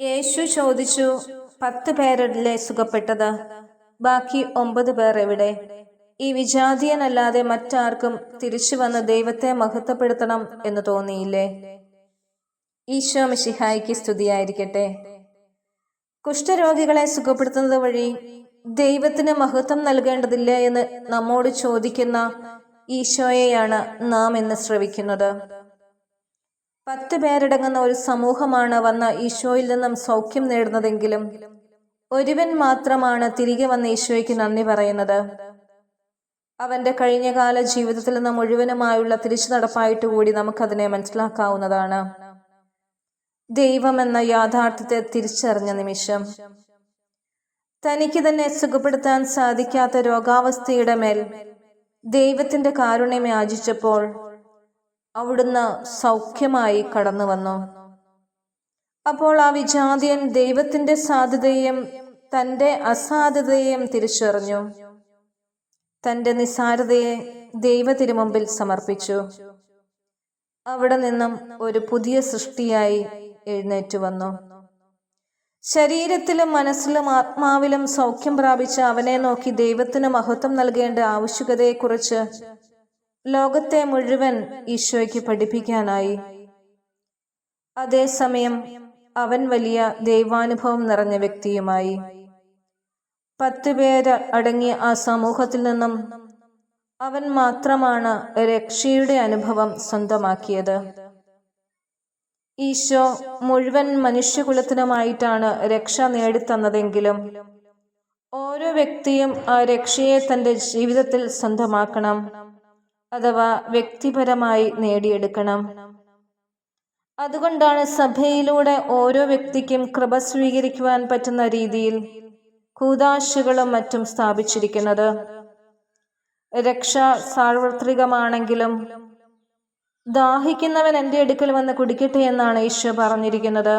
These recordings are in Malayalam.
യേശു ചോദിച്ചു പത്ത് പേരല്ലേ സുഖപ്പെട്ടത്? ബാക്കി ഒമ്പത് പേർ എവിടെ? ഈ വിജാതീയനല്ലാതെ മറ്റാർക്കും തിരിച്ചു വന്ന് ദൈവത്തെ മഹത്വപ്പെടുത്തണം എന്ന് തോന്നിയില്ലേ? ഈശോ മിഷിഹായിക്ക് സ്തുതിയായിരിക്കട്ടെ. കുഷ്ഠരോഗികളെ സുഖപ്പെടുത്തുന്നത് വഴി ദൈവത്തിന് മഹത്വം നൽകേണ്ടതില്ല എന്ന് നമ്മോട് ചോദിക്കുന്ന ഈശോയെയാണ് നാം ഇന്ന് ശ്രവിക്കുന്നത്. പത്ത് പേരടങ്ങുന്ന ഒരു സമൂഹമാണ് വന്ന ഈശോയിൽ നിന്നും സൗഖ്യം നേടുന്നതെങ്കിലും ഒരുവൻ മാത്രമാണ് തിരികെ വന്ന ഈശോയ്ക്ക് നന്ദി പറയുന്നത്. അവന്റെ കഴിഞ്ഞകാല ജീവിതത്തിൽ നിന്ന് മുഴുവനുമായുള്ള തിരിച്ചു നടപ്പായിട്ട് കൂടി നമുക്കതിനെ മനസ്സിലാക്കാവുന്നതാണ്. ദൈവമെന്ന യാഥാർത്ഥ്യത്തെ തിരിച്ചറിഞ്ഞ നിമിഷം തനിക്ക് തന്നെ സുഖപ്പെടുത്താൻ സാധിക്കാത്ത രോഗാവസ്ഥയുടെ മേൽ ദൈവത്തിന്റെ കാരുണ്യം യാചിച്ചപ്പോൾ അവിടുന്ന് സൗഖ്യമായി കടന്നു വന്നു. അപ്പോൾ ആ വിജാതിയൻ ദൈവത്തിന്റെ സാധ്യതയും തന്റെ അസാധ്യതയും തിരിച്ചറിഞ്ഞു. തന്റെ നിസാരതയെ ദൈവ മുമ്പിൽ സമർപ്പിച്ചു. അവിടെ നിന്നും ഒരു പുതിയ സൃഷ്ടിയായി എഴുന്നേറ്റു വന്നു. ശരീരത്തിലും മനസ്സിലും ആത്മാവിലും സൗഖ്യം പ്രാപിച്ച അവനെ നോക്കി ദൈവത്തിന് മഹത്വം നൽകേണ്ട ആവശ്യകതയെക്കുറിച്ച് ലോകത്തെ മുഴുവൻ ഈശോയ്ക്ക് പഠിപ്പിക്കാനായി. അതേസമയം അവൻ വലിയ ദൈവാനുഭവം നിറഞ്ഞ വ്യക്തിയുമായി. പത്ത് പേര് അടങ്ങിയ ആ സമൂഹത്തിൽ നിന്നും അവൻ മാത്രമാണ് രക്ഷയുടെ അനുഭവം സ്വന്തമാക്കിയത്. ഈശോ മുഴുവൻ മനുഷ്യകുലത്തിനുമായിട്ടാണ് രക്ഷ നേടിത്തന്നതെങ്കിലും ഓരോ വ്യക്തിയും ആ രക്ഷയെ തന്റെ ജീവിതത്തിൽ സ്വന്തമാക്കണം. അഥവാ വ്യക്തിപരമായി നേടിയെടുക്കണം. അതുകൊണ്ടാണ് സഭയിലൂടെ ഓരോ വ്യക്തിക്കും കൃപ സ്വീകരിക്കുവാൻ പറ്റുന്ന രീതിയിൽ കൂതാശകളും മറ്റും സ്ഥാപിച്ചിരിക്കുന്നത്. രക്ഷ സാർവത്രികമാണെങ്കിലും ദാഹിക്കുന്നവൻ എന്റെ അടുക്കൽ വന്ന് കുടിക്കട്ടെ എന്നാണ് ഈശോ പറഞ്ഞിരിക്കുന്നത്.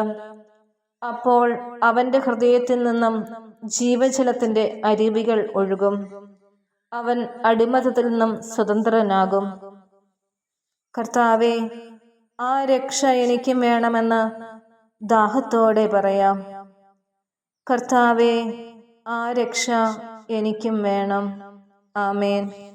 അപ്പോൾ അവന്റെ ഹൃദയത്തിൽ നിന്നും ജീവജലത്തിന്റെ അരുവികൾ ഒഴുകും. അവൻ അടിമതത്തിൽ നിന്നും സ്വതന്ത്രനാകും. കർത്താവേ ആ രക്ഷ എനിക്കും വേണമെന്ന് ദാഹത്തോടെ പറയാം. കർത്താവേ ആ രക്ഷ എനിക്കും വേണം. ആമേൻ.